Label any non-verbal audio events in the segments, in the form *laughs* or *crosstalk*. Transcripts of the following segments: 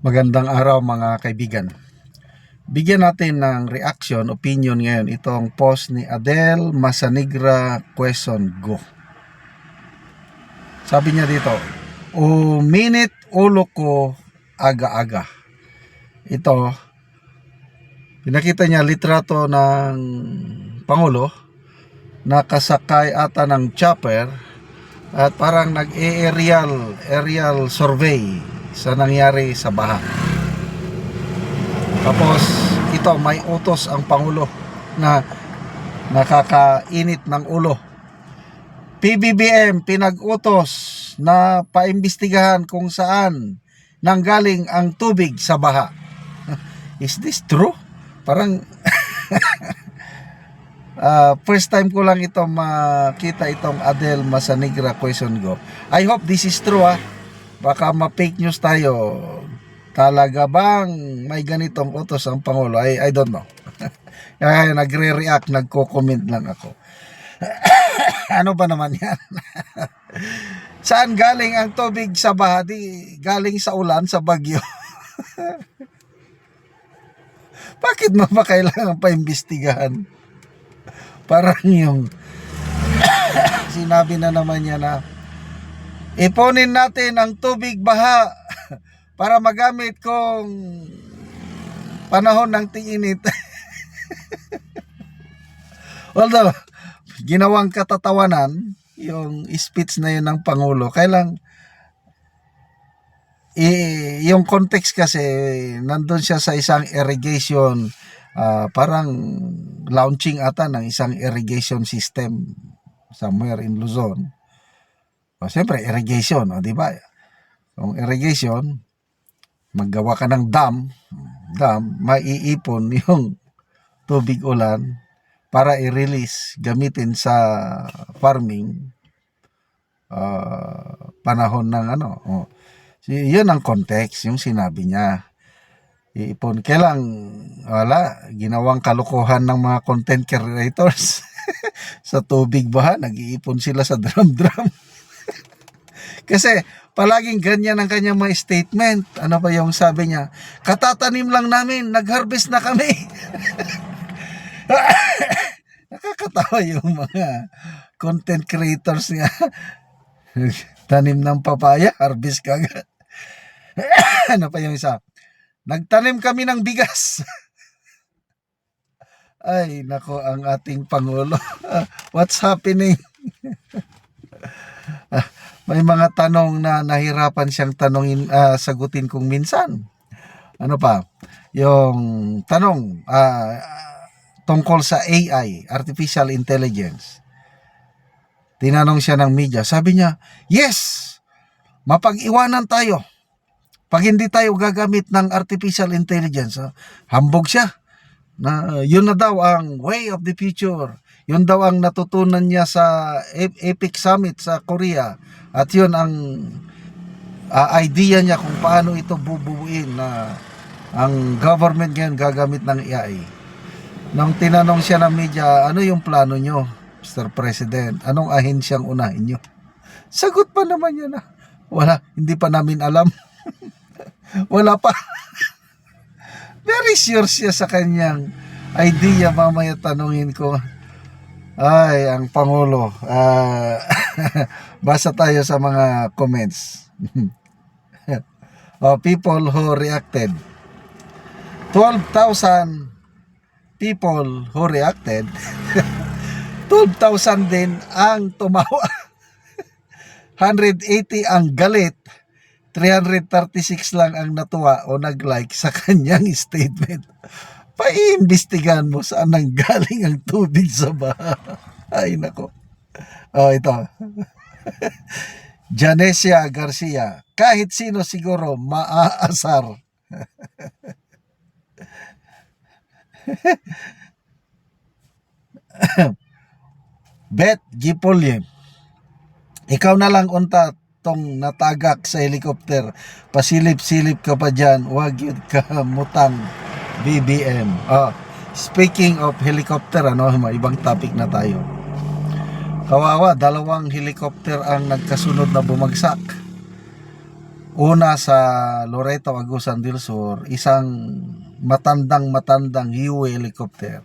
Magandang araw mga kaibigan. Bigyan natin ng reaction, opinion ngayon itong post ni Adele Masanigra Quezon Go. Sabi niya dito, o minute ulo ko aga-aga. Ito, pinakita niya litrato ng Pangulo nakasakay ata ng chopper at parang nag-aerial aerial survey sa nangyari sa baha. Tapos ito may utos ang pangulo na nakakainit ng ulo. PBBM pinag-utos na paimbestigahan kung saan nanggaling ang tubig sa baha. *laughs* Is this true? Parang *laughs* Ah, first time ko lang ito makita itong Adele Masanigra Quezon Go. I hope this is true ah. Baka ma-fake news tayo. Talaga bang may ganitong utos ang Pangulo? I, I don't know. *laughs* Kaya nagre-react, nagko-comment lang ako. *coughs* ano ba naman yan? *laughs* Saan galing ang tubig sa baha? Di galing sa ulan, sa bagyo. *laughs* Bakit mo ba kailangan pa imbestigahan? Parang yung *coughs* sinabi na naman niya na iponin natin ang tubig baha *laughs* para magamit kung panahon ng tiinit. *laughs* Although, ginawang katatawanan yung speech na yun ng Pangulo. Kailang i- yung context kasi nandun siya sa isang irrigation ah, parang launching ata ng isang irrigation system somewhere in Luzon. O, siyempre, irrigation, o, di ba? Kung irrigation, maggawa ka ng dam, dam, maiipon *laughs* yung tubig ulan para i-release, gamitin sa farming ah, panahon ng ano. O, si- yun ang context, yung sinabi niya iipon. Kailang, wala, ginawang kalokohan ng mga content creators *laughs* sa tubig ba? Nag-iipon sila sa drum-drum. Kasi, palaging ganyan ang kanyang mga statement. Ano pa yung sabi niya? Katatanim lang namin, nag-harvest na kami. *laughs* Nakakatawa yung mga content creators nga. *laughs* Tanim ng papaya, harvest ka agad. *laughs* ano pa yung isa? Nagtanim kami ng bigas. Ay, nako ang ating Pangulo. What's happening? May mga tanong na nahirapan siyang tanongin, ah, sagutin kung minsan. Ano pa? Yung tanong ah, tungkol sa AI, Artificial Intelligence. Tinanong siya ng media. Sabi niya, yes, mapag-iwanan tayo pag hindi tayo gagamit ng artificial intelligence, ah, hambog siya. Na yun na daw ang way of the future. Yun daw ang natutunan niya sa EPIC Summit sa Korea. At yun ang ah, idea niya kung paano ito bubuuin na ang government ngayon gagamit ng AI. Nung tinanong siya ng media, ano yung plano nyo, Mr. President? Anong ahensyang unahin nyo? Sagot pa naman niya na, wala, hindi pa namin alam. *laughs* Wala pa. *laughs* Very sure siya sa kanyang idea. Mamaya tanungin ko. Ay, ang Pangulo. Ah, *laughs* basa tayo sa mga comments. *laughs* oh, people who reacted. 12,000 people who reacted. *laughs* 12,000 din ang tumawa. 180 ang galit. 336 lang ang natuwa o nag-like sa kanyang statement. Paiimbestigahan mo saan nang galing ang tubig sa baha. Ay, nako. Oh, ito. Janesia Garcia. Kahit sino siguro maaasar. Bet Gipolye. Ikaw na lang unta tong natagak sa helikopter. Pasilip-silip ka pa dyan. Huwag yun ka mutang BBM. Ah, speaking of helicopter, ano, ibang topic na tayo. Kawawa, dalawang helicopter ang nagkasunod na bumagsak. Una sa Loreto, Agusan del Sur, isang matandang matandang Huey helicopter.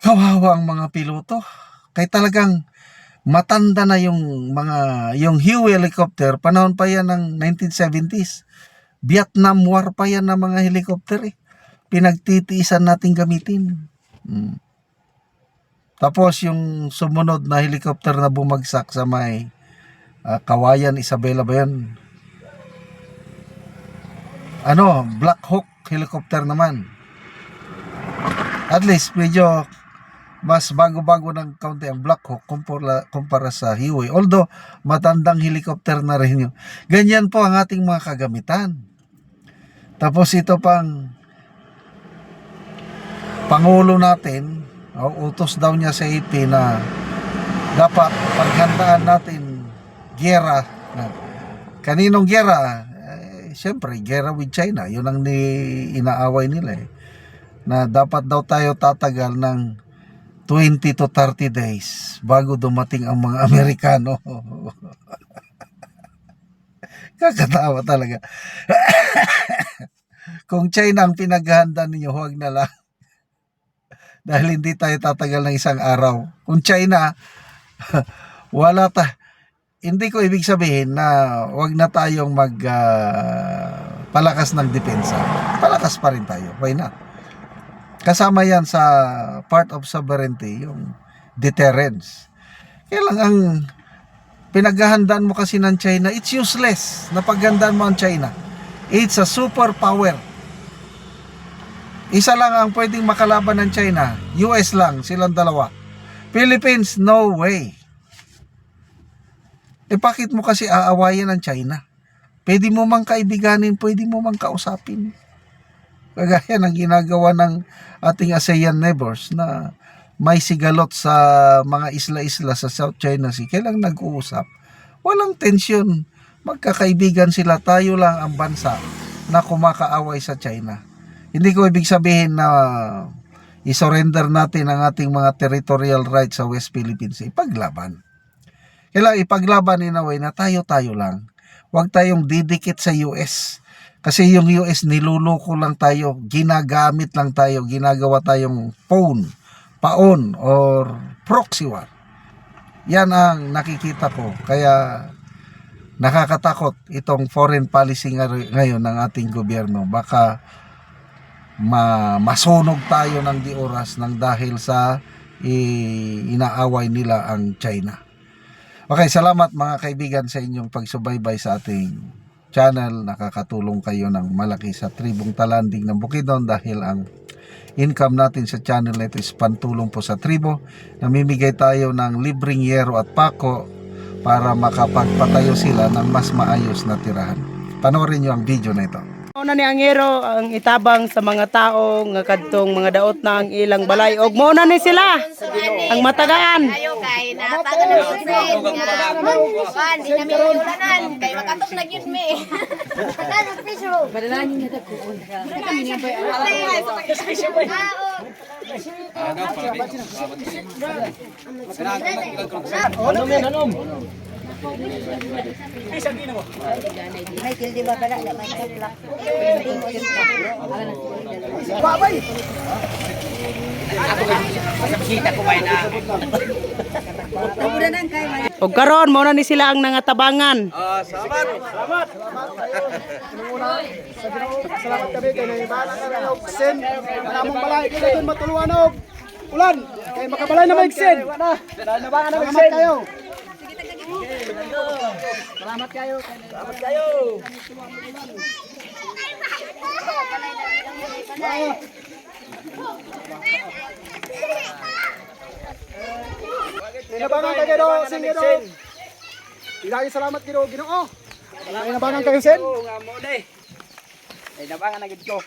Kawawa ang mga piloto. Kaya talagang matanda na yung mga yung Huey helicopter panahon pa yan ng 1970s. Vietnam War pa yan ng mga helicopter eh. Pinagtitiisan natin gamitin. Mm. Tapos yung sumunod na helicopter na bumagsak sa may ah, Kawayan Isabela ba yan? Ano, Black Hawk helicopter naman. At least medyo mas bago-bago ng kaunti ang Black Hawk kumpara, kumpara sa Huey. Although matandang helicopter na rin yun. Ganyan po ang ating mga kagamitan. Tapos ito pang Pangulo natin, o utos daw niya sa AP na dapat paghandaan natin gera. Kaninong gera? Eh, Siyempre, gera with China. Yun ang ni, inaaway nila eh. Na dapat daw tayo tatagal ng 20 to 30 days bago dumating ang mga Amerikano. *laughs* Kakatawa talaga. *laughs* Kung China ang pinaghahanda ninyo, huwag na lang *laughs* dahil hindi tayo tatagal ng isang araw. Kung China, *laughs* wala ta. Hindi ko ibig sabihin na wag na tayong mag ah, palakas ng depensa. Palakas pa rin tayo. Why not? Kasama yan sa part of sovereignty, yung deterrence. Kaya lang ang pinaghahandaan mo kasi ng China, it's useless na paghandaan mo ang China. It's a superpower. Isa lang ang pwedeng makalaban ng China. US lang, silang dalawa. Philippines, no way. Eh bakit mo kasi aawayan ng China? Pwede mo mang kaibiganin, pwede mo mang kausapin. Kagaya ng ginagawa ng ating ASEAN neighbors na may sigalot sa mga isla-isla sa South China Sea. Kailang nag-uusap. Walang tensyon. Magkakaibigan sila. Tayo lang ang bansa na kumakaaway sa China. Hindi ko ibig sabihin na isurrender natin ang ating mga territorial rights sa West Philippines. Ipaglaban. Kailangan ipaglaban in a way na tayo-tayo lang. Huwag tayong didikit sa US. Kasi yung US niluloko lang tayo, ginagamit lang tayo, ginagawa tayong phone, paon, or proxy war. Yan ang nakikita ko. Kaya nakakatakot itong foreign policy nga- ngayon ng ating gobyerno. Baka ma masunog tayo ng di oras ng dahil sa inaaway nila ang China. Okay, salamat mga kaibigan sa inyong pagsubaybay sa ating channel. Nakakatulong kayo ng malaki sa tribong talanding ng Bukidnon dahil ang income natin sa channel na ito is pantulong po sa tribo. Namimigay tayo ng libreng yero at pako para makapagpatayo sila ng mas maayos na tirahan. Panoorin nyo ang video na ito. Mao na ni ang hero ang itabang sa mga tao nga kadtong mga daot na ang ilang balay og mao na ni sila ang matagaan. Ayo kay nataga na sa friend nga. Wan, di na mi ulanan kay makatok na gyud mi. Ano piso? Badalan niyo na ko. Kami ni Michael di ba pala na may kaplak. Og karon mao na ni sila ang nangatabangan. Salamat kami kay naibala ka ng Sen. Namong balay kay doon matuluan og ulan. Kay makabalay na mag Sen. Salamat kayo. Salamat kayo. Salamat kayo. Inabangan kayo do, Sen Gino. Ilahi salamat Gino, Ginoo. Inabangan kayo, Sen. Ay, nabangan na gid ko.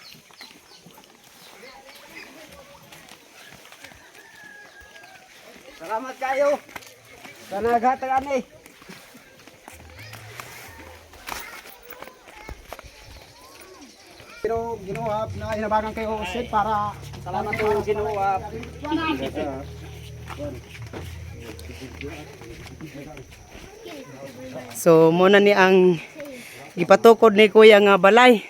Salamat kayo. Sa naghatagan eh. Pero ginuhap na inabangan kayo Sen para Salamat po ginuwa. So mo na ni ang gipatukod ni kuya nga balay.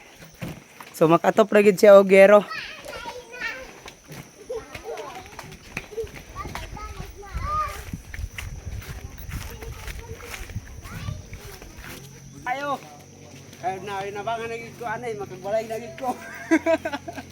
So makatop ra gid siya og gero. Kaya na nabangan na gid ko anay makagbalay na gid ko. *laughs*